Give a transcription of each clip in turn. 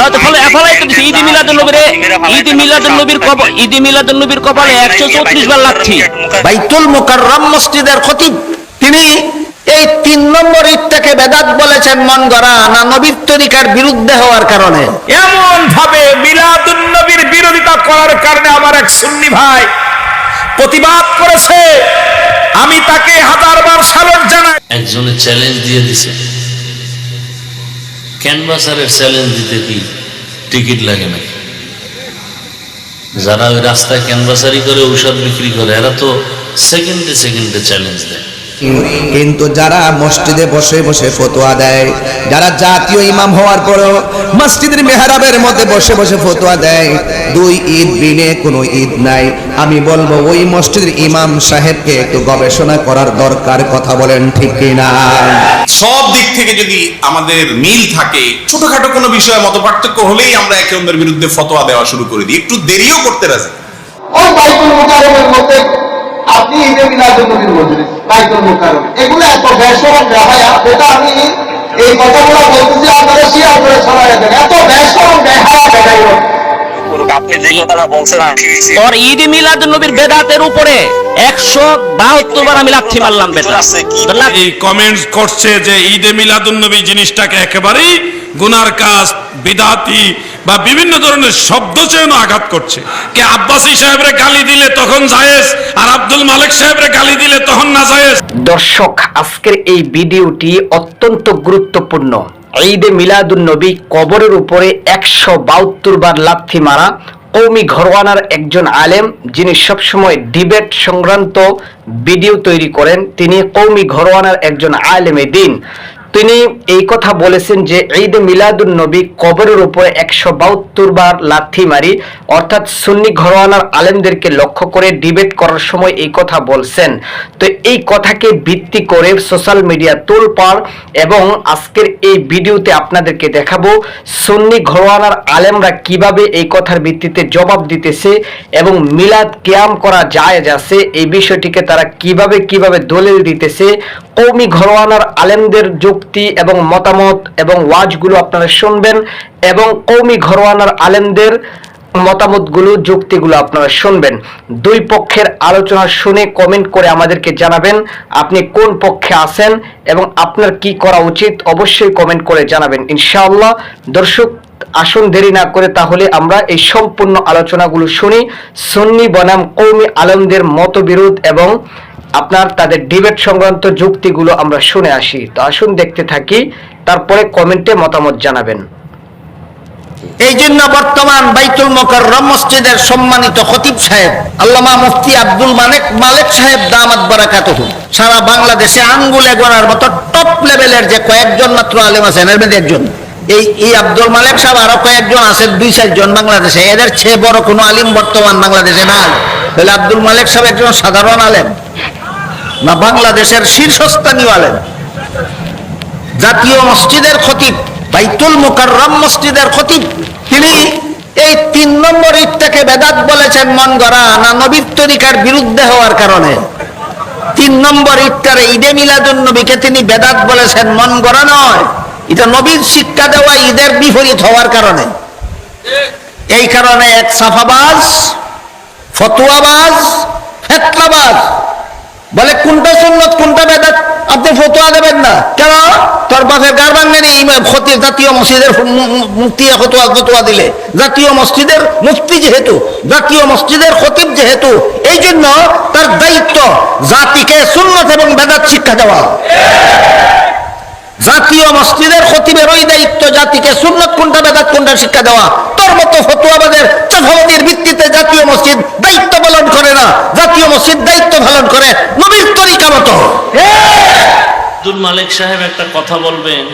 হ্যাঁ, তো ফলে এফালাই তো দিছে। ঈদে মিলাদুন নবীর ঈদে মিলাদুন নবীর কপাল ঈদে মিলাদুন নবীর কপালে একশো চৌত্রিশ বার লাগছি। বাইতুল মোকাররম মসজিদের খতিব তিনি এই তিন নম্বর ঈদটাকে বেদাত বলেছেন মন গড়া না নবীর তরিকার বিরুদ্ধে হওয়ার কারণে। এমন ভাবে মিলাদুন নবীর বিরোধিতা করার কারণে আমার এক সুন্নি ভাই প্রতিবাদ করেছে। আমি তাকে হাজারবার সালট জানাই। একজনে চ্যালেঞ্জ দিয়ে দিছে। ক্যানভাসারের চ্যালেঞ্জ দিতে কি টিকিট লাগে না যারা ওই রাস্তায় ক্যানভাসারি করে ঔষধ বিক্রি করে, এরা তো সেকেন্ডে সেকেন্ডে চ্যালেঞ্জ দেয়। কিন্তু যারা মসজিদে বসে বসে ফতোয়া দেয় যারা জাতীয় ইমাম হওয়ার পরেও মসজিদের মেহরাবের মধ্যে বসে বসে ফতোয়া দেয় দুই ঈদ বিনে কোনো ঈদ নাই। আমি বলব ওই মসজিদের ইমাম সাহেবকে একটু গবেষণা করার দরকার কথা বলেন ঠিক কিনা? সব দিক থেকে যদি আমাদের মিল থাকে ছোটখাটো কোনো বিষয়ে মত পার্থক্য হলেই আমরা একে অন্যের বিরুদ্ধে ফতোয়া দেওয়া শুরু করে দিই। একটু দেরিও করতে রাজি। ওই বাইতুল মোকারমের মধ্যে আপনি ঈদে মিলাদুল নবীর মজলিস বাইতুল এগুলো এত বেসরম বেহায়া যেটা আমি এই কথাগুলো বলতেছি আপনারা শেয়ার করে ছড়াই দেন এত বেসরম বেহায়া বেহাই আপনি যে কথাটা বলছেন তোর ঈদে মিলাদুন নবীর বেদাতের উপরে একশো বাহাত্তর বার আমি লাথি মারলাম বেটা। তো লাথি- এই কমেন্টস করছে যে ঈদে মিলাদুন্নবী জিনিসটাকে একেবারেই গুনার কাজ বিদাতি বা বিভিন্ন ধরনের শব্দ চেয়েও আঘাত করছে। কে আব্বাসী সাহেবরে গালি দিলে তখন জায়েজ, আর আব্দুল মালিক সাহেবরে গালি দিলে তখন না জায়েজ। দর্শক, আজকের এই ভিডিওটি অত্যন্ত গুরুত্বপূর্ণ। ঈদে মিলাদুন নবী কবরের উপরে একশো বাহাত্তর বার লাথি মারা কৌমি ঘরওয়ানার একজন আলেম যিনি সবসময় ডিবেট সংক্রান্ত ভিডিও তৈরি করেন। তিনি কৌমি ঘরওয়ানার একজন আলেমে দিন। তিনি এই কথা বলেছেন যে ঈদ মিলাদুন নবী কবরের উপরে একশো বাহাত্তর বার লাথি মারি, অর্থাৎ সুন্নি ঘরোয়ানার আলেমদেরকে লক্ষ্য করে ডিবেট করার সময় এই কথা বলছেন। তো এই কথাকে ভিত্তি করে সোশ্যাল মিডিয়া তোলপাড় এবং আজকের এই ভিডিওতে আপনাদেরকে দেখাবো সুন্নি ঘরোয়ানার আলেমরা কীভাবে এই কথার ভিত্তিতে জবাব দিতেছে এবং মিলাদ কেয়াম করা যায় আছে। এই বিষয়টিকে তারা কীভাবে কীভাবে দলিল দিতেছে। কৌমি ঘরোয়ানার আলেমদের যুক্তি এবং মতামত এবং ওয়াজগুলো আপনারা শুনবেন এবং কৌমি ঘরোয়ানার আলেমদের মতামতগুলো, যুক্তিগুলো আপনারা শুনবেন। দুই পক্ষের আলোচনা শুনে কমেন্ট করে আমাদেরকে জানাবেন আপনি কোন পক্ষে আছেন এবং আপনার কি করা উচিত অবশ্যই কমেন্ট করে জানাবেন। ইনশাআল্লাহ, দর্শক, আসুন দেরি না করে তাহলে আমরা এই সম্পূর্ণ আলোচনাগুলো শুনি। সুন্নি বনাম কৌমি আলমদের মতবিরোধ এবং আপনার তাদের ডিবেট সংক্রান্ত যুক্তিগুলো আমরা শুনে আসি। তো আসুন দেখতে থাকি, তারপরে কমেন্টে মতামত জানাবেন। এই জন্য বর্তমান বাইতুল মোকাররম মসজিদের সম্মানিত খতিব সাহেব, আল্লামা মুফতি আব্দুল মালিক মালিক সাহেব দামাত বারাকাতুহু, সারা বাংলাদেশে আঙ্গুলে গোনার মতো টপ লেভেলের যে কয়েকজন মাত্র আলেম আছেন, এর মধ্যে একজন। এই এই আব্দুল মালিক সাহেব আরও কয়েকজন আছেন, দুই চারজন বাংলাদেশে। এদের চেয়ে বড় কোনো আলিম বর্তমান বাংলাদেশে নাই। তাহলে আব্দুল মালিক সাহেব একজন সাধারণ আলেম। না বাংলাদেশের শীর্ষস্থানীয় আলেম। জাতীয় মসজিদের খতিব, বাইতুল মুকাররম মসজিদের খতিব, তিনি এই তিন নম্বর ঈদটাকে বেদাত বলেছেন, মন গড়া না নবীর তরিকার বিরুদ্ধে হওয়ার কারণে। তিন নম্বর ঈদটারে ঈদে মিলাদুন নবীকে তিনি বেদাত বলেছেন, মন গড়া নয়, এটা নবীর শিক্ষা দেওয়া ঈদের বিপরীত হওয়ার কারণে। এই কারণে এক সাফাবাজ, ফতুয়াবাজ, ফেতলাবাজ বলে, কোনটা সুন্নত, কোনটা বেদাত? আপনি ফতোয়া দেবেন না। কেন? তোর বাপের গার ইমাম ক্ষতি জাতীয় মসজিদের মুক্তি ফতোয়া ফতোয়া দিলে। জাতীয় মসজিদের মুক্তি যেহেতু, জাতীয় মসজিদের খতিব যেহেতু এই জন্য তার দায়িত্ব জাতিকে সুন্নত এবং বেদাত শিক্ষা দেওয়া। জাতীয় মসজিদের খতিবের ওই দায়িত্ব, জাতিকে সুন্নত কোনটা বেদাত কোনটা শিক্ষা দেওয়া। তোর মতো ফতুয়াবাদের চাফাবাদের ভিত্তিতে জাতীয় মসজিদ দায়িত্ব পালন করে না। জাতীয় মসজিদ দায়িত্ব পালন করে নবীর তরিকা মতো। আব্দুল মালিক সাহেব একটা কথা বলবেন,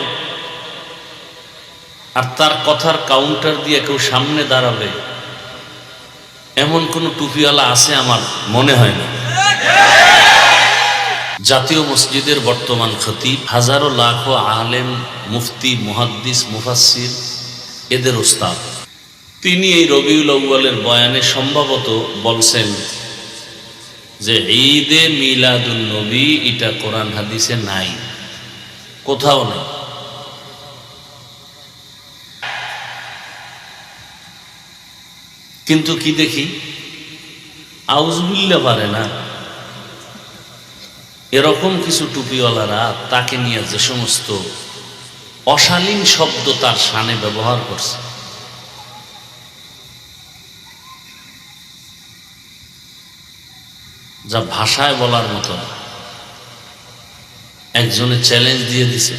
আর তার কথার কাউন্টার দিয়ে কেউ সামনে দাঁড়াবে এমন কোন টুপিওয়ালা আছে আমার মনে হয় না। জাতীয় মসজিদের বর্তমান খতিব, হাজারো লাখো আলেম, মুফতি, মুহাদ্দিস মুফাসির এদের ওস্তাদ। তিনি এই রবিউল আউ্বালের বয়ানে সম্ভবত বলছেন যে, ঈদে মিলাদুন নবী, এটা কোরআন হাদিসে নাই। কোথাও নেই। কিন্তু কি দেখি? আউজবিল্লা পারে না। এরকম কিছু টুপিওয়ালারা তাকে নিয়ে যে সমস্ত অশালীন শব্দ তার সানে ব্যবহার করছে। যা ভাষায় বলার মতো একজনে চ্যালেঞ্জ দিয়ে দিছে।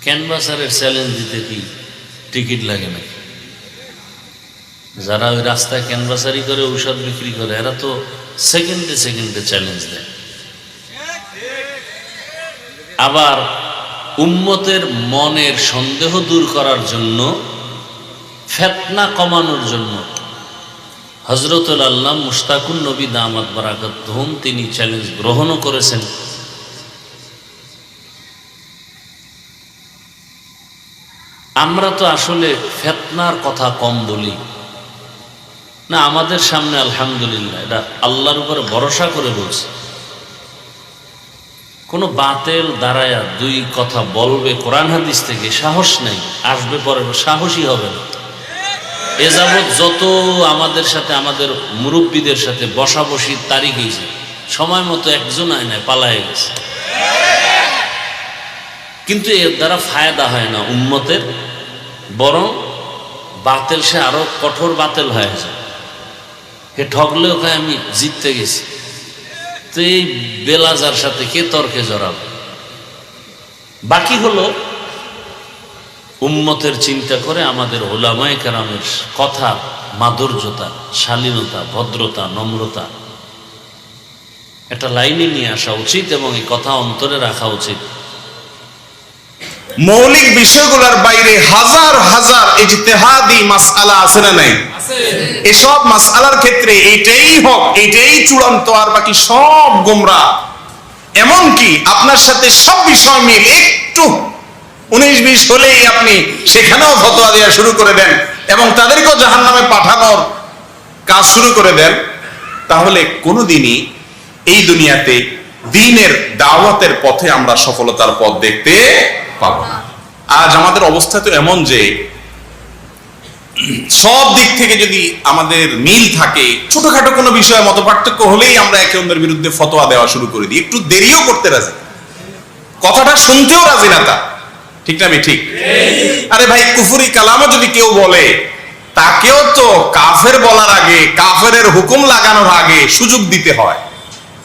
ক্যানভাসারের চ্যালেঞ্জ দিতে কি টিকিট লাগে নাকি? যারা ওই রাস্তায় ক্যানভাসারি করে ঔষধ বিক্রি করে, এরা তো সেকেন্ডে সেকেন্ডে চ্যালেঞ্জ দেয়। আবার উম্মতের মনের সন্দেহ দূর করার জন্য, ফেতনা কমানোর জন্য হজরতুল আল্লাহ মুস্তাকুন নবী দামাত বারাকাত তিনি চ্যালেঞ্জ গ্রহণও করেছেন। আমরা তো আসলে ফেতনার কথা কম বলি। না, আমাদের সামনে আলহামদুলিল্লাহ, এটা আল্লাহর উপরে ভরসা করে বলছে। কোনো বাতেল দাঁড়ায়া দুই কথা বলবে, কোরআন হাদিস থেকে সাহস নেই, আসবে পরে সাহসী হবে না। এ যাবৎ যত আমাদের সাথে, আমাদের মুরব্বীদের সাথে বসাবসির তারিখ হয়েছে, সময় মতো একজন আয় নাই, পালায় গেছে। কিন্তু এর দ্বারা ফায়দা হয় না উম্মতের, বরং বাতেল সে আরও কঠোর বাতেল হয়ে যায়। হে ঠকলে ওকে আমি জিততে গেছি। তো এই বেলাজার সাথে কে তর্কে জড়াবে? বাকি হলো উম্মতের চিন্তা করে আমাদের ওলামায় কেরামের কথা, মাধুর্যতা, শালীনতা, ভদ্রতা, নম্রতা। একটা লাইনে নিয়ে আসা উচিত এবং এই কথা অন্তরে রাখা উচিত। মৌলিক বিষয়গুলোর বাইরে হাজার হাজার ইজতেহাদি মাসআলা আছে না নাই? এসব মাসআলার ক্ষেত্রে এটাই হোক এটাই চূড়ান্ত আর বাকি সব গোমরা এমনকি আপনার সাথে সব বিষয় মিল, একটু উনিশ বিশ হলেই আপনি সেখানেও ফতোয়া দেওয়া শুরু করে দেন এবং তাদেরকেও জাহান নামে পাঠানোর কাজ শুরু করে দেন, তাহলে কোনোদিনই এই দুনিয়াতে দিনের দাওয়াতের পথে আমরা সফলতার পথ দেখতে পাবো। আজ আমাদের অবস্থা তো এমন যে সব দিক থেকে যদি আমাদের মিল থাকে, ছোটখাটো কোনো বিষয়ে মত পার্থক্য হলেই আমরা একে অন্যের বিরুদ্ধে ফতোয়া দেওয়া শুরু করে দিই। একটু দেরিও করতে রাজি। কথাটা শুনতেও রাজি না তা। ঠিক না ঠিক আরে ভাই, কুফুরি কালামও যদি কেউ বলে, তাকেও তো কাফের বলার আগে কাফের হুকুম লাগানোর আগে সুযোগ দিতে হয়।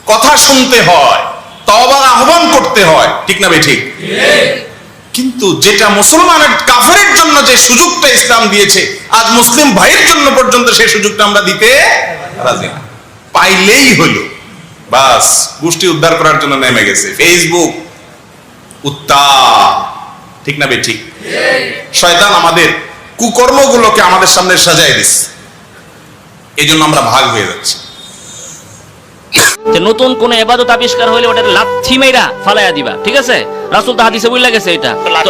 কথা শুনতে হয় তবার আহ্বান করতে হয়। ঠিক না ঠিক কিন্তু যেটা মুসলমানের কাফের জন্য যে সুযোগটা ইসলাম দিয়েছে, আজ মুসলিম ভাইয়ের জন্য পর্যন্ত সেই সুযোগটা আমরা দিতে রাজি না। পাইলেই হলো। বাস, গোষ্ঠী উদ্ধার করার জন্য নেমে গেছে। ফেসবুক উত্তাপ। ঠিক না বে, ঠিক? শয়তান আমাদের কুকর্মগুলোকে আমাদের সামনে সাজাই দিচ্ছে। এই জন্য আমরা ভাগ হয়ে যাচ্ছি। যে নতুন কোন এবাদত আবিষ্কার হইলে ওটা লাথি মেরা ফালাইয়া দিবা ঠিক আছে? রাসূল তো হাদিসে বইলা গেছে এটা। তো তো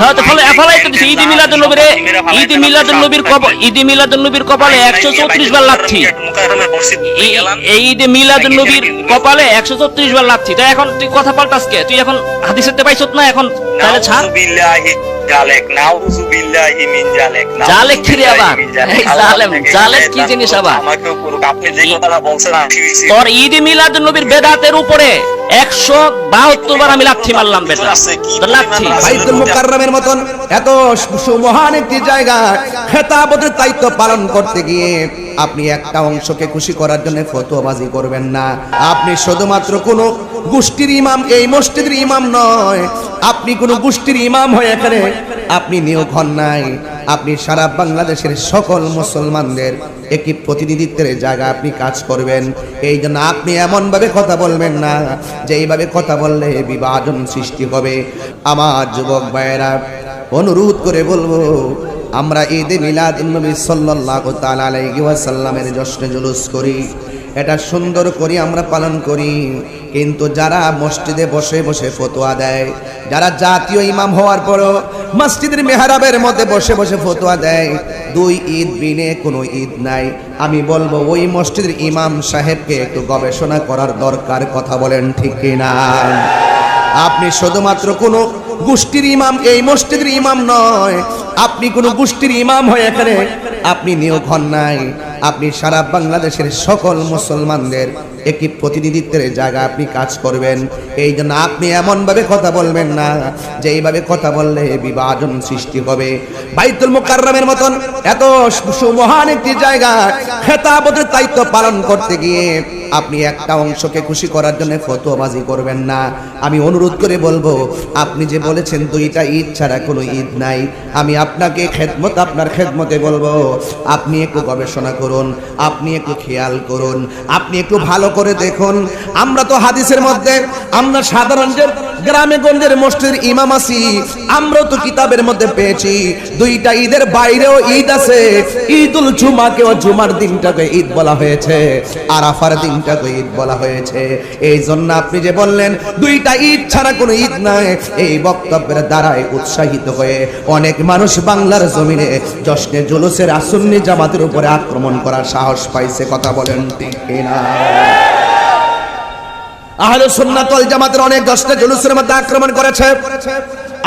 হ্যাঁ তো ফলে ফালাই তো দিছে। ঈদ নবীরে ঈদ নবীর কপাল ঈদ নবীর কপালে 134 বার লাথি। এই- ঈদে নবীর কপালে 134 বার লাথি। তো এখন তুই কথা পাল্টাস কে? তুই এখন হাদিসেতে পাইছত না এখন? তাহলে ছাড়। জালেক মিন জালেক জালেক কি রে আবার? জালেম, জালেক কি জিনিস আবার? আপনি যে কথাটা বলছেন আমি তোর ঈদ মিলাদ নবীর বেদাতের উপরে 172 বার আমি লাথি মারলাম বেদাতের তো লাথি বাইতুল মুকাররমের মতন এত সুমহান একটি জায়গা খেতাবতের দায়িত্ব পালন করতে গিয়ে আপনি একটা অংশকে খুশি করার জন্য ফতোয়াবাজি করবেন না। আপনি শুধুমাত্র কোনো গোষ্ঠীর ইমাম, এই মসজিদের ইমাম নয়। আপনি কোনো গোষ্ঠীর ইমাম হয়ে এখানে আপনি নিয়োগ হন নাই। আপনি সারা বাংলাদেশের সকল মুসলমানদের একটি প্রতিনিধিত্বের জায়গা আপনি কাজ করবেন। এই জন্য আপনি এমনভাবে কথা বলবেন না যে এইভাবে কথা বললে বিভাজন সৃষ্টি হবে। আমার যুবক ভাইয়েরা অনুরোধ করে বলব, আমরা ঈদে মিলাদ নবী আলাইহি ওয়াসাল্লামের জশ্নে জুলুস করি। এটা সুন্দর করি, আমরা পালন করি। কিন্তু যারা মসজিদে বসে বসে ফতোয়া দেয়, যারা জাতীয় ইমাম হওয়ার পরও মসজিদের মেহরাবের মধ্যে বসে বসে ফতোয়া দেয়, দুই ঈদ বিনে কোনো ঈদ নাই। আমি বলব, ওই মসজিদের ইমাম সাহেবকে একটু গবেষণা করার দরকার, কথা বলেন ঠিক কিনা? আপনি শুধুমাত্র কোনো গোষ্ঠীর ইমাম এই মসজিদের ইমাম নয়। আপনি কোনো গোষ্ঠীর ইমাম হয়ে এখানে আপনি নিয়োগ হন নাই। আপনি সারা বাংলাদেশের সকল মুসলমানদের একটি প্রতিনিধিত্বের জায়গা আপনি কাজ করবেন। এই জন্য আপনি এমনভাবে কথা বলবেন না, যে এইভাবে কথা বললে বিভাজন সৃষ্টি হবে। বাইতুল মুকাররমের মতন এত সুমহান একটি জায়গা, খেতাবতের দায়িত্ব পালন করতে গিয়ে আপনি একটা অংশকে খুশি করার জন্য ফতোয়াবাজি করবেন না। আমি অনুরোধ করে বলব, আপনি যে বলেছেন দুইটা ঈদ ছাড়া কোনো ঈদ নাই, আমি আপনাকে খেদমত, আপনার খেদমতে বলব, আপনি একটু গবেষণা করুন, আপনি একটু খেয়াল করুন, আপনি একটু ভালো করে দেখুন। আমরা তো হাদিসের মধ্যে আমরা সাধারণ যে গ্রামে গঞ্জের মসজিদের ইমাম আছি। আমরা তো কিতাবের মধ্যে পেয়েছি। দুইটা ঈদের বাইরেও ঈদ আছে। ঈদুল জুমাকেও জুমার দিনটাকে ঈদ বলা হয়েছে। আরাফার দিনটাকে ঈদ বলা হয়েছে। এই জন্য আপনি যে বললেন, দুইটা ঈদ ছাড়া কোনো ঈদ নাই। এই বক্তব্যের দ্বারাই উৎসাহিত হয়ে অনেক মানুষ বাংলার জমিনে জশ্নে জুলুসের আসন্নি জামাতের উপরে আক্রমণ করার সাহস পাইছে, কথা বলেন ঠিক কিনা? আহলে সুন্নাত ওয়াল জামাতের অনেক দশটা জুলুসের মধ্যে আক্রমণ করেছে।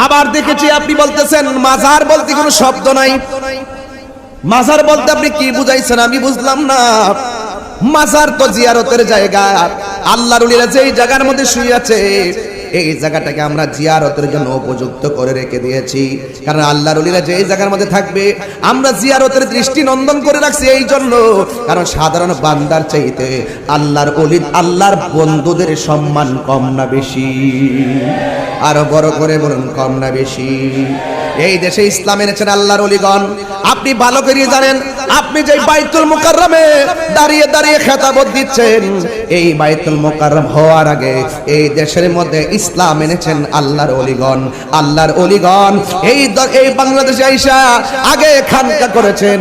আবার দেখেছি আপনি বলতেছেন, মাজার বলতে কোনো শব্দ নাই। মাজার বলতে আপনি কি বুঝাইছেন আমি বুঝলাম না। মাজার তো জিয়ারতের জায়গা। আল্লাহর উলিরা যেই জায়গার মধ্যে শুয়ে আছে এই জায়গাটাকে আমরা জিয়ারতের জন্য উপযুক্ত করে রেখে দিয়েছি। কারণ আল্লাহর অলিরা যে এই জায়গার মধ্যে থাকবে, আমরা জিয়ারতের দৃষ্টি নন্দন করে রাখছি এই জন্য। কারণ সাধারণ বান্দার চাইতে আল্লাহর অলি আল্লাহর বন্ধুদের সম্মান কম না বেশি। আরও বড় করে বলুন, কম না বেশি। এই দেশে ইসলাম এনেছেন আল্লাহর অলিগণ। আপনি ভালো করে জানেন, আপনি যে বাইতুল মুকাররমে দাঁড়িয়ে দাঁড়িয়ে খেতাবত দিচ্ছেন, এই বাইতুল মুকাররম হওয়ার আগে এই দেশের মধ্যে ইসলাম এনেছেন আল্লাহর অলিগণ। আল্লাহর অলিগণ এই এই বাংলাদেশে আইসা আগে খানকা করেছেন,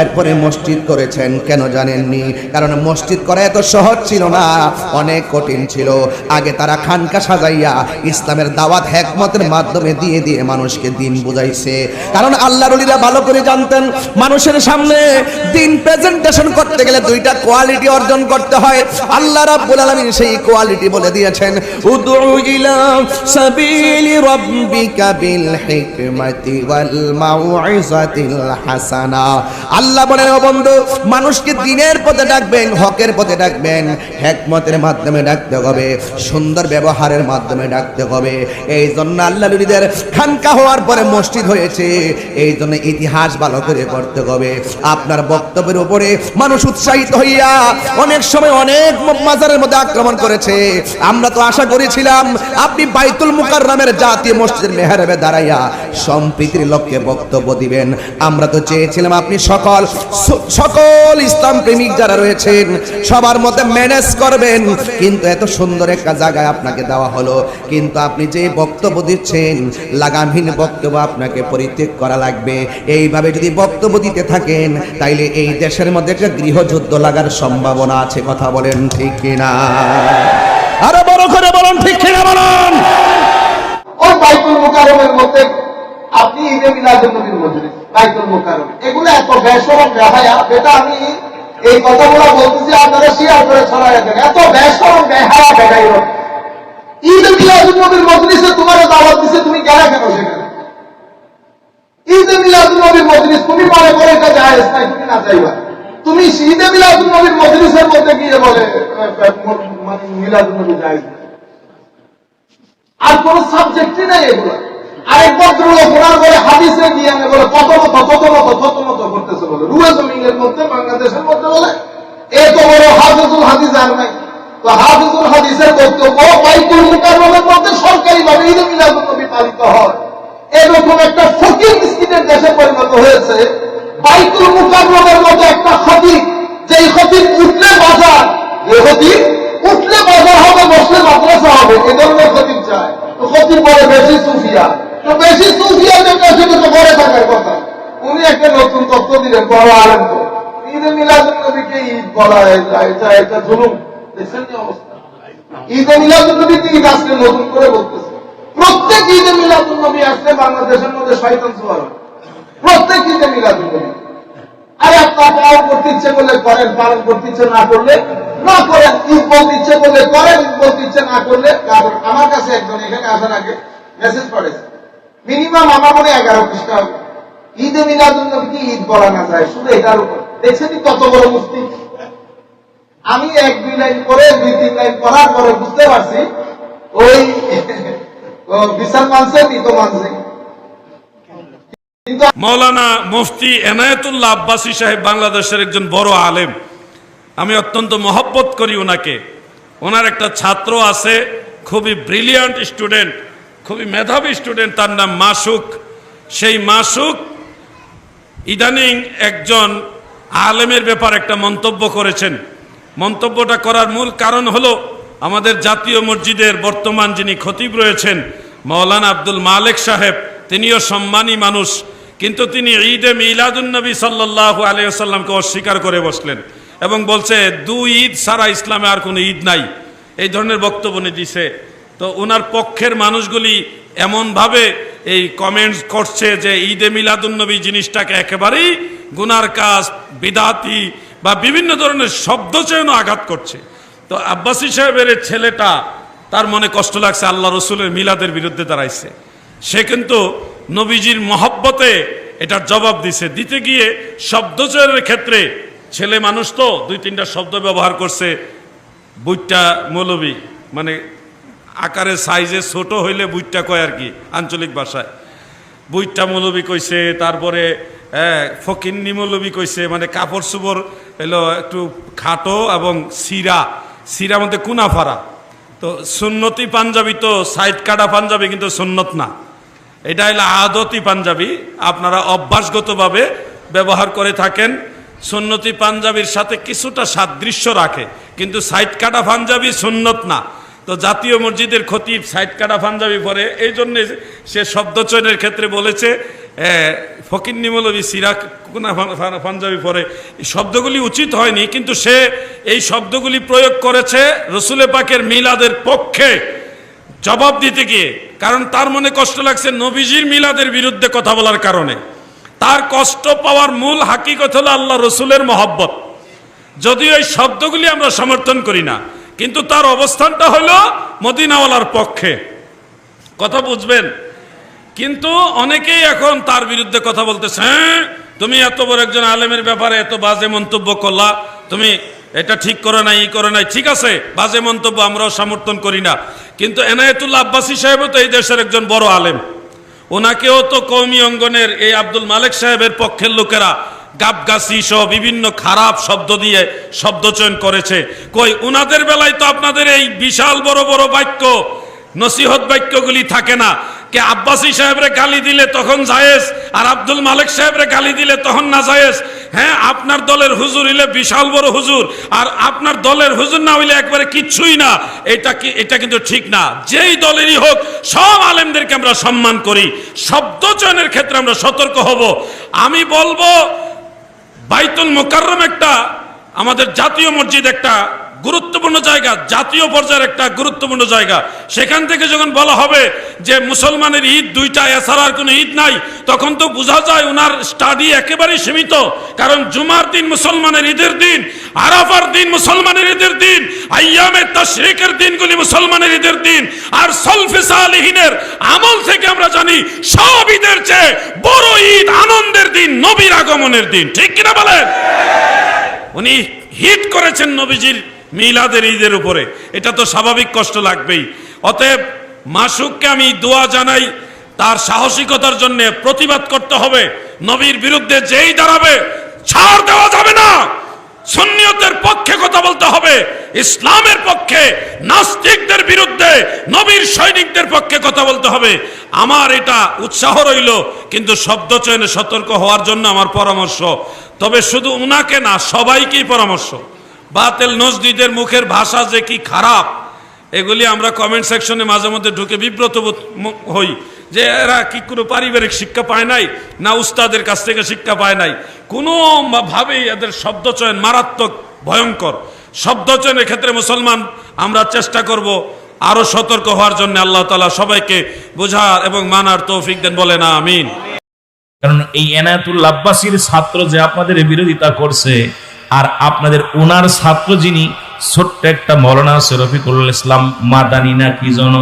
এরপরে মসজিদ করেছেন, কেন জানেননি? কারণ মসজিদ করা এত সহজ ছিল না, অনেক কঠিন ছিল। আগে তারা খানকা সাজাইয়া ইসলামের দাওয়াত, হেকমতের মাধ্যমে দিয়ে দিয়ে মানুষকে দিন বুঝাইছে। কারণ আল্লাহর ওলিরা ভালো করে জানতেন, মানুষের সামনে দিন প্রেজেন্টেশন করতে গেলে দুইটা কোয়ালিটি অর্জন করতে হয়। আল্লাহ রাব্বুল আলামিন সেই কোয়ালিটি বলে দিয়েছেন, উদউ ইলা সাবিলি রাব্বিকা বিল হিকমাতি ওয়াল মাউইজাতিল হাসানা। আল্লাহ বলেন, ও বন্ধু, মানুষকে দিনের পথে ডাকবেন, হকের পথে ডাকবেন, হেকমতের মাধ্যমে ডাকতে হবে, সুন্দর ব্যবহারের মাধ্যমে ডাকতে হবে। এই জন্য আল্লাহ নবীদের খানকা হওয়ার পরে মসজিদ হয়েছে। এই জন্য ইতিহাস ভালো করে পড়তে হবে। আপনার বক্তব্যের উপরে মানুষ উৎসাহিত হইয়া অনেক সময় অনেক মাজারের মধ্যে আক্রমণ করেছে। আমরা তো আশা করেছিলাম, আপনি বাইতুল মুকাররমের জাতীয় মসজিদের মেহরাবে দাঁড়াইয়া সম্প্রীতির লক্ষ্যে বক্তব্য দিবেন। আমরা তো চেয়েছিলাম আপনি সকল সকল ইসলাম প্রেমিক যারা রয়েছেন, সবার মধ্যে ম্যানেজ করবেন। কিন্তু এত সুন্দর একটা জায়গায় আপনাকে দেওয়া হলো। কিন্তু আপনি যে বক্তব্য দিচ্ছেন, লাগামহীন বক্তব্য আপনাকে পরিত্যাগ করা লাগবে। এইভাবে যদি বক্তব্য দিতে থাকেন, তাইলে এই দেশের মধ্যে একটা গৃহযুদ্ধ লাগার সম্ভাবনা আছে, কথা বলেন ঠিক কিনা? আরও বড় করে বলুন, ঠিক কিনা বলুন? ওই বাইতুল মোকারমের মধ্যে আপনি ঈদে মিলাদুল নবীর মজলিস বাইতুল মোকারম এগুলো এত বেসরম বেহায়া এটা আমি এই কথাগুলো বলতেছি, আপনারা শেয়ার করে দেন এত বেসরম বেহায়া বেহাই ঈদে মিলাদুল নবীর মজলিসে তোমার দাওয়াত দিছে, তুমি গেলে কেন সেখানে? ঈদে মিলাদুল মজলিস, তুমি মনে করে এটা জায়েজ নাই তুমি না তুমি ঈদে মজলিসের মধ্যে গিয়ে বলে মানে আর কোন সাবজেক্টই নাই এগুলো। ওনার বলে হাদিসে গিয়ে আমি বলে, কত মত কত মত কত মত করতেছে বলে। রুয়ে জমিনের মধ্যে, বাংলাদেশের মধ্যে বলে এত বড় হাফিজুল হাদিস আর নাই। তো হাফিজুল হাদিসের বক্তব্য বাইতুল মুকাররমের মধ্যে সরকারি ভাবে ঈদ নবী পালিত হয়। এরকম একটা ফকির মিসকিনের দেশে পরিণত হয়েছে। বাইতুল মুকাররমের মতো একটা খতিব, যেই খতিব উঠলে বাজার, যে খতিব উঠলে বাজার হবে, বসলে মাদ্রাসা হবে, এ ধরনের খতিব চায়। তো খতিব বলে বেশি সুফিয়া। তো বেশি সুফিয়া যেটা, সেটা তো ঘরে থাকার কথা। উনি একটা নতুন তত্ত্ব দিলেন, বড় তো। ঈদে মিলাদুল নবীকে ঈদ বলা এটা এটা জুলুম। দেখছেন কি অবস্থা? ঈদে মিলাদুল নবীকে ঈদ আজকে নতুন করে বলতেছে। প্রত্যেক ঈদে মিলাদুল নবী আসলে বাংলাদেশের মধ্যে শয়তান সোয়ার প্রত্যেক ঈদে মিলাদুল নবী। আরে আপনার পালন করতে ইচ্ছে করলে করেন, পালন করতে ইচ্ছে না করলে না করেন। ঈদ বলতে ইচ্ছে করলে করেন ঈদ বলতে ইচ্ছে না করলে না করেন। আমার কাছে একজন এখানে আসার আগে মেসেজ করেছে। মিনিমাম আমার মনে এগারো পৃষ্ঠা ঈদে মিলাদুল নবীকে ঈদ বলা না যায়? শুধু এটার উপর। দেখছেন কত বড় মুস্তি আমি এক দুই লাইন করে দুই তিন লাইন পড়ার পরে বুঝতে পারছি, ওই মৌলানা মুফতি এনায়েতুল্লাহ আব্বাসী সাহেব বাংলাদেশের একজন বড় আলেম। আমি অত্যন্ত মহব্বত করি ওনাকে। ওনার একটা ছাত্র আছে, খুবই ব্রিলিয়ান্ট স্টুডেন্ট খুবই মেধাবী স্টুডেন্ট তার নাম মাসুক। সেই মাসুক ইদানিং একজন আলেমের ব্যাপার একটা মন্তব্য করেছেন। মন্তব্যটা করার মূল কারণ হলো আমাদের জাতীয় মসজিদের বর্তমান যিনি খতিব রয়েছেন মৌলানা আব্দুল মালেক সাহেব, তিনিও সম্মানী মানুষ, কিন্তু তিনি ঈদে মিলাদুন্নবী সাল্লাহ আলিয়াল্লামকে অস্বীকার করে বসলেন এবং বলছে দুই ঈদ সারা ইসলামে আর কোনো ঈদ নাই। এই ধরনের বক্তব্য দিছে। তো ওনার পক্ষের মানুষগুলি এমনভাবে এই কমেন্টস করছে যে, ঈদে মিলাদুন্নবী জিনিসটাকে একেবারেই গুনার কাজ, বিদাতি বা বিভিন্ন ধরনের শব্দ আঘাত করছে। তো আব্বাসী সাহেবের ছেলেটা, তার মনে কষ্ট লাগছে, আল্লাহ রসুলের মিলাদের বিরুদ্ধে দাঁড়াইছে। সে কিন্তু নবীজির মহব্বতে এটার জবাব দিছে। দিতে গিয়ে শব্দচয়নের ক্ষেত্রে ছেলে মানুষ তো দুই তিনটা শব্দ ব্যবহার করছে। বুইটটা মৌলবী মানে আকারে, সাইজে ছোট হইলে বুইটটা কয় আর কি, আঞ্চলিক ভাষায়। বুইটটা মৌলবী কইছে, তারপরে ফকিন্নি মৌলবী কইছে মানে কাপড় চোপড় হলো একটু খাটো এবং সিরা সিরা মধ্যে কুনাফারা। তো সুন্নতি পাঞ্জাবি তো সাইড কাটা পাঞ্জাবি, কিন্তু সুন্নত না। এটা হলো আদতি পাঞ্জাবি। আপনারা অভ্যাসগতভাবে ব্যবহার করে থাকেন। সুন্নতি পাঞ্জাবির সাথে কিছুটা সাদৃশ্য রাখে। কিন্তু সাইড কাটা পাঞ্জাবি সুন্নত না। তো জাতীয় মসজিদের খতিব সাইড কাটা পাঞ্জাবি পরে এই জন্যে সে শব্দচয়নের ক্ষেত্রে বলেছে ফকিন্নি মৌলবী সিরাক পাঞ্জাবি পরে শব্দগুলি উচিত হয়নি, কিন্তু সে এই শব্দগুলি প্রয়োগ করেছে রসুলে পাকের মিলাদের পক্ষে জবাব দিতে গিয়ে। কারণ তার মনে কষ্ট লাগছে নবীজির মিলাদের বিরুদ্ধে কথা বলার কারণে। তার কষ্ট পাওয়ার মূল হাকিকত হলো আল্লাহ রসুলের মহব্বত। যদিও এই শব্দগুলি আমরা সমর্থন করি না, কিন্তু তার অবস্থানটা হলো মদিনাওয়ালার পক্ষে। কথা বুঝবেন? কিন্তু অনেকেই এখন তার বিরুদ্ধে কথা বলতেছে হ্যাঁ তুমি এত বড় একজন আলেমের ব্যাপারে এত বাজে মন্তব্য করলা, তুমি এটা ঠিক করে নাই, ই করে নাই। ঠিক আছে, বাজে মন্তব্য আমরাও সমর্থন করি না। কিন্তু এনায়েতুল্লাহ আব্বাসী সাহেবও তো এই দেশের একজন বড় আলেম। ওনাকেও তো কৌমি অঙ্গনের এই আব্দুল মালিক সাহেবের পক্ষের লোকেরা গাবগাছি সহ বিভিন্ন খারাপ শব্দ দিয়ে শব্দচয়ন করেছে। কই ওনাদের বেলায় তো আপনাদের এই বিশাল বড় বড় বাক্য, নসিহত বাক্যগুলি থাকে না। কে আব্বাসী সাহেবরে গালি দিলে তখন জায়েজ, আর আব্দুল মালিক সাহেবরে গালি দিলে তখন না জায়েজ। হ্যাঁ আপনার দলের হুজুর হইলে বিশাল বড় হুজুর, আর আপনার দলের হুজুর না হইলে একবারে কিচ্ছুই না। এটা কি, এটা কিন্তু ঠিক না। যেই দলেরই হোক, সব আলেমদেরকে আমরা সম্মান করি, শব্দ চয়নের ক্ষেত্রে আমরা সতর্ক হব। আমি বলব, বাইতুল মোকাররম একটা, আমাদের জাতীয় মসজিদ একটা গুরুত্বপূর্ণ জায়গা, জাতীয় পর্যায়ের একটা গুরুত্বপূর্ণ জায়গা। সেখান থেকে যখন বলা হবে যে মুসলমানের ঈদ, দুইটা এছাড়া আর কোনো ঈদ নাই, তখন তো বোঝা যায় ওনার স্টাডি একেবারেই সীমিত। কারণ জুমার দিন মুসলমানের ঈদের দিন, আরাফার দিন মুসলমানের ঈদের দিন, আইয়ামে তশরিকের দিনগুলি মুসলমানের ঈদের দিন, আর সলফে সালিহিনের আমল থেকে আমরা জানি সব ঈদের চেয়ে বড় ঈদ আনন্দের দিন, নবীর আগমনের দিন। ঠিক কিনা বলেন? উনি হিট করেছেন নবীজির মিলাদের ঈদের উপরে। এটা তো স্বাভাবিক কষ্ট লাগবেই। অতএব মাসুককে আমি দোয়া জানাই, তার সাহসিকতার জন্য প্রতিবাদ করতে হবে। নবীর বিরুদ্ধে যেই দাঁড়াবে, ছাড় দেওয়া যাবে না। সুন্নিয়তের পক্ষে কথা বলতে হবে, ইসলামের পক্ষে, নাস্তিকদের বিরুদ্ধে, নবীর সৈনিকদের পক্ষে কথা বলতে হবে। আমার এটা উৎসাহ রইল, কিন্তু শব্দ চয়নে সতর্ক হওয়ার জন্য আমার পরামর্শ। তবে শুধু উনাকে না, সবাইকেই পরামর্শ। বাতেল নজদিদের মুখের ভাষা যে কি খারাপ, এগুলি আমরা কমেন্ট সেকশনে মাঝে মধ্যে ঢুকে বিব্রত হই যে এরা কি কোনো পারিবারিক শিক্ষা পায় নাই, না উস্তাদের কাছ থেকে শিক্ষা পায় নাই। কোনো ভাবেই এদের শব্দচয়ন মারাত্মক ভয়ঙ্কর। শব্দচয়নের ক্ষেত্রে মুসলমান আমরা চেষ্টা করব আরও সতর্ক হওয়ার জন্য আল্লাহ তালা সবাইকে বোঝার এবং মানার তৌফিক দেন বলে না আমিন। কারণ এই এনায়াতুল আব্বাসীর ছাত্র যে আপনাদের বিরোধিতা করছে আর আপনাদের ওনার ছাত্র যিনি, ছোট্ট একটা মৌলানা শরফিকুল ইসলাম মাদানি না কি জন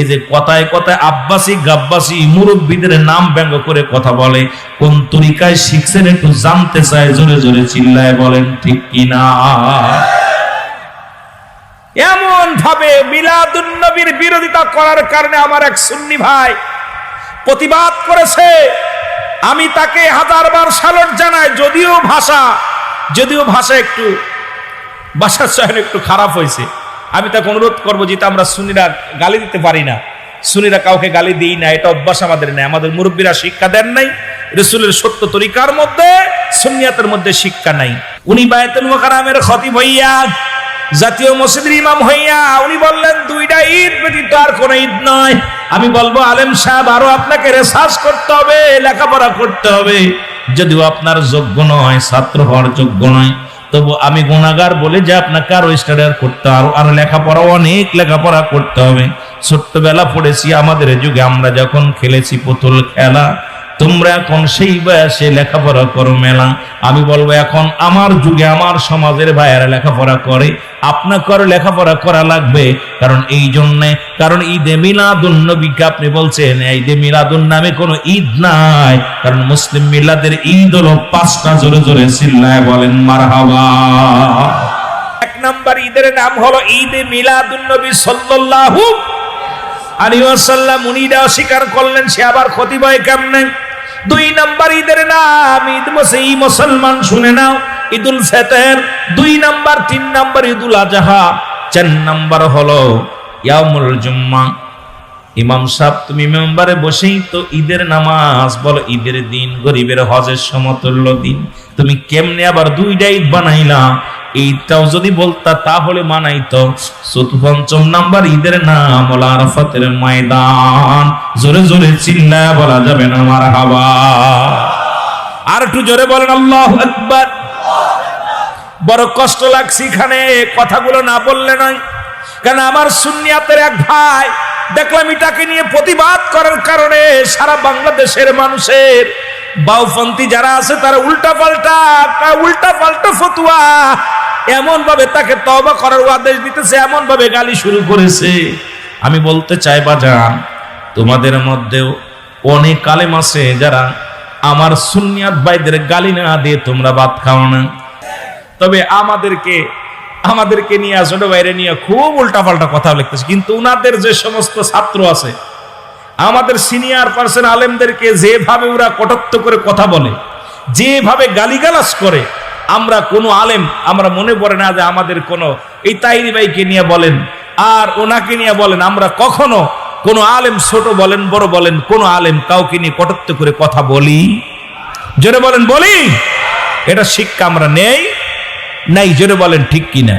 এই যে কথায় কথায় আব্বাসি গাব্বাসি মুরব্বীদের নাম ব্যঙ্গ করে কথা বলে, কোন তরিকায় শিখছেন একটু জানতে চায়, জোরে জোরে চিল্লায় বলেন, ঠিক কিনা এমন ভাবে মিলাদুন নবীর বিরোধিতা করার কারণে আমার এক সুন্নি ভাই প্রতিবাদ করেছে, আমি তাকে হাজারবার সালট জানাই, যদিও ভাষা যদিও ভাষা একটু, ভাষার চয়ন একটু খারাপ হয়েছে। আমি তাকে অনুরোধ করব যেটা আমরা সুনিরা গালি দিতে পারি না। সুনিরা কাউকে গালি দিই না, এটা অভ্যাস আমাদের নেই। আমাদের মুরব্বীরা শিক্ষা দেন নাই, রসুলের সত্য তরিকার মধ্যে সুনিয়াতের মধ্যে শিক্ষা নাই। উনি বায়তুল মোকারামের খতিব হইয়া, জাতীয় মসজিদের ইমাম হইয়া, উনি বললেন, দুইটা ঈদ ব্যতীত আর কোন ঈদ নয়। আমি বলব, আলেম সাহেব, আরও আপনাকে রেসার্চ করতে হবে, লেখাপড়া করতে হবে। যদিও আপনার যোগ্য নয়, ছাত্র হওয়ার যোগ্য নয়, তবু আমি গুণাগার বলে যে আপনাকে আরও স্টাডি করতে আরও আরও লেখাপড়া, অনেক লেখাপড়া করতে হবে। ছোট্টবেলা পড়েছি আমাদের যুগে, আমরা যখন খেলেছি পুতুল খেলা তোমরা এখন সেই বয়সে লেখাপড়া করো মেলা। আমি বলব, এখন আমার যুগে আমার সমাজের ভাইয়েরা লেখাপড়া করে। আপনাকে লেখাপড়া করা লাগবে, কারণ এই জন্যে, কারণ ঈদে মিলাদুন নবীকে আপনি বলছেন ঈদে মিলাদুন নামে কোনো ঈদ নাই। কারণ মুসলিম মিলাদের ঈদ হলো পাঁচটা জোরে জোরে চিল্লায় বলেন, মারহাবা। এক নাম্বার ঈদের নাম হলো ঈদে মিলাদুন নবী সাল্লাল্লাহু আলাইহি ওয়াসাল্লাম। উনিরা অস্বীকার করলেন, সে আবার ক্ষতি ভয় কেমনে? দুই নাম্বার ঈদের নাম, ঈদ মসেই মুসলমান শুনে নাও, ঈদুল ফেতর। দুই নাম্বার, তিন নাম্বার ঈদুল আজহা। চার নাম্বার হলো ইয়ামুল জুম্মা। ইমাম সাহেব, তুমি মেম্বারে বসেই তো ঈদের নামাজ বলো, ঈদের দিন গরিবের হজের সমতুল্য দিন। তুমি কেমনে আবার দুইটা ঈদ বানাইলা? ঈদটাও যদি বলতা তাহলে মানাইতো। চতুপঞ্চম নাম্বার ঈদের নাম হলো আরাফাতের ময়দান। জোরে জোরে চিল্লা বলা যাবে না আমার হাওয়া আর একটু জোরে বলেন, আল্লাহ আকবার। বড় কষ্ট লাগছে এখানে, কথাগুলো না বললে নয়। কেন আমার সুন্নিয়াতের এক ভাই, দেখলাম এটাকে নিয়ে প্রতিবাদ করার কারণে সারা বাংলাদেশের মানুষের বাউপন্থী যারা আছে, তারা উল্টা পাল্টা উল্টা পাল্টা ফতুয়া এমন ভাবে তাকে তবা করার আদেশ দিতেছে এমন ভাবে গালি শুরু করেছে। আমি বলতে চাই, বাজান, তোমাদের মধ্যেও অনেক কালেম আছে যারা আমার সুন্নিয়াত ভাইদের গালি না দিয়ে তোমরা ভাত খাও না। তবে আমাদেরকে আমাদেরকে নিয়ে, ছোট বাইরে নিয়ে খুব উল্টাপাল্টা কথা লিখতেছে। কিন্তু উনাদের যে সমস্ত ছাত্র আছে, আমাদের সিনিয়র পার্সন আলেমদেরকে যেভাবে ওরা কটাক্ত করে কথা বলে, যেভাবে গালিগালাজ করে আমরা কোনো আলেম, আমরা মনে পড়ে না যে আমাদের কোনো এই তাইরি ভাইকে নিয়ে বলেন, আর ওনাকে নিয়ে বলেন, আমরা কখনো কোনো আলেম ছোট বলেন, বড় বলেন, কোনো আলেম কাউকে নিয়ে কটত্ব করে কথা বলি। জোরে বলেন, বলি। এটা শিক্ষা আমরা নেই, নাই, জোরে বলেন, ঠিক কিনা?